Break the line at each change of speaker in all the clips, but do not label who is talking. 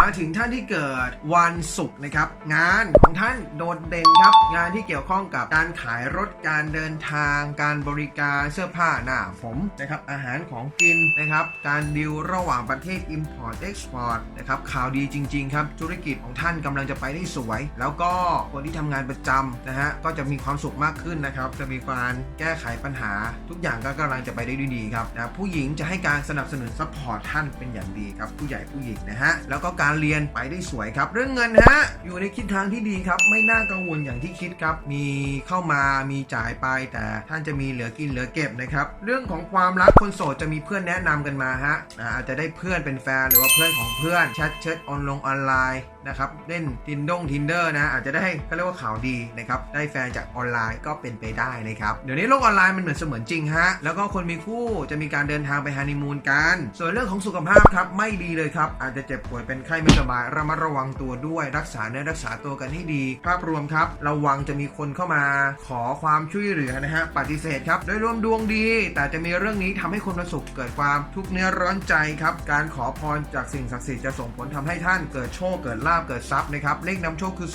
มาถึงท่านที่เกิดวันศุกร์นะครับ งานของท่านโดดเด่นครับ งานที่เกี่ยวข้องกับการขายรถการเดินทาง การบริการเสื้อผ้าหน้าผมนะครับอาหารของกินนะครับ การดิวระหว่างประเทศ Import Export นะครับข่าวดีจริง ๆ ครับธุรกิจของท่านกำลังจะไปได้สวย แล้วก็คนที่ทำงานประจำนะฮะก็จะมีความสุขมากขึ้นนะครับ จะมีการแก้ไขปัญหา ทุกอย่างก็กำลังจะไปได้ดีครับนะผู้หญิงจะให้การสนับสนุนซัพพอร์ตท่านเป็นอย่างดีครับผู้ใหญ่ผู้หญิงนะฮะแล้วก็การการเรียนไปได้สวยครับ เรื่องเงินฮะอยู่ในทิศทางที่ดีครับ ไม่น่ากังวลอย่างที่คิดครับ มีเข้ามามีจ่ายไป แต่ท่านจะมีเหลือกินเหลือเก็บนะครับเรื่องของความรักคนโสดจะมีเพื่อนแนะนำกันมาฮะอาอาจจะได้เพื่อนเป็นแฟนหรือว่าเพื่อนของเพื่อนแชทเชิดออนลงออนไลน์นะครับเล่นทินดงทินเดอร์นะอาจจะได้เขาเรียกว่าข่าวดีนะครับได้แฟนจากออนไลน์ก็เป็นไปได้นะครับเดี๋ยวนี้โลกออนไลน์มันเหมือนเสมือนจริงฮะแล้วก็คนมีคู่จะมีการเดินทางไปฮันนีมูนกัน ส่วนเรื่องของสุขภาพครับไม่ดีเลยครับอาจจะเจ็บป่วยเป็นไข้ไม่สบายระมัดระวังตัวด้วยรักษาเนื้อรักษาตัวกันให้ดีภาพรวมครับ ระวังจะมีคนเข้ามา ขอความช่วยเหลือนะฮะปฏิเสธครับโดยรวมดวงดี แต่จะมีเรื่องนี้ทำให้คนประสบเกิดความทุกเนื้อร้อนใจครับการขอพรจากสิ่งศักดิ์สิทธิ์จะส่งผลทำให้ท่านเกิดโชคเกิดลาบเกิดทรัพย์นะครับเลขนำโชคคือ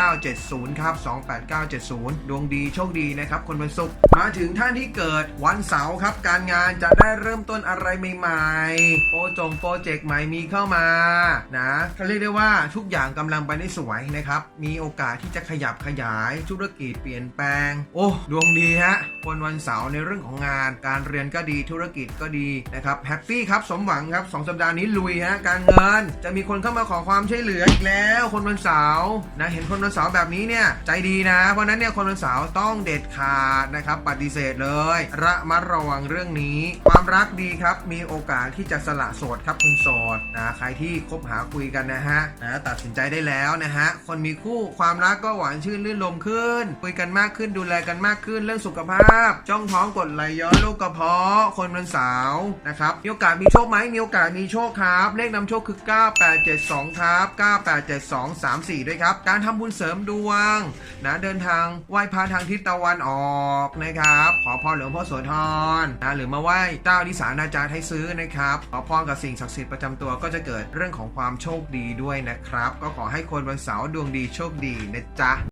28970ครับ28970 ดวงดีโชคดีนะครับคนวันศุกร์มาถึงท่านที่เกิดวันเสาร์ครับ การงานจะได้เริ่มต้นอะไรใหม่ๆโปรจงโปรเจกต์ใหม่มีเข้ามานะเขาเรียกได้ว่าทุกอย่างกำลังไปได้สวยนะครับ มีโอกาสที่จะขยับขยายธุรกิจเปลี่ยนแปลง โอ้ดวงดีฮะคนวันเสาร์ในเรื่องของงาน การเรียนก็ดีธุรกิจก็ดีนะครับแฮปปี้ครับสมหวังครับสองสัปดาห์นี้ลุยฮะการเงิน จะมีคนเข้ามาขอความช่วยเหลืออีกแล้วคนวันเสาร์นะเห็นคนวันเสาร์แบบนี้เนี่ยใจดีนะ เพราะฉะนั้นเนี่ยคนวันเสาร์ต้องเด็ดขาดนะครับปฏิเสธเลย ระมัดระวังเรื่องนี้ ความรักดีครับมีโอกาสที่จะสละโสดครับคุณโสดนะใครที่คบหาคุยกันนะฮะนะตัดสินใจได้แล้วนะฮะคนมีคู่ความรักก็หวานชื่นลื่นลมขึ้น คุยกันมากขึ้นดูแลกันมากขึ้นเรื่องสุขภาพ จ้องท้องกดไหลย้อนโรคกระเพาะ คนวันเสาร์นะครับมีโอกาสมีโชคไหมมีโอกาสมีโชคครับเลขนำโชคคือ 9872 ครับ 987234 ด้วยครับ การทำบุญเสริมดวงนะเดินทางไหว้พระทางทิศตะวันออกนะครับ ขอพรหลวงพ่อโสธรนะหรือมาไหว้เจ้าดิสานาจารย์ให้ซื้อนะครับขอพรกับสิ่งศักดิ์สิทธิ์ประจำตัวก็จะเกิดเรื่องของของความโชคดีด้วยนะครับ ก็ขอให้คนวันเสาร์ดวงดีโชคดีนะจ๊ะ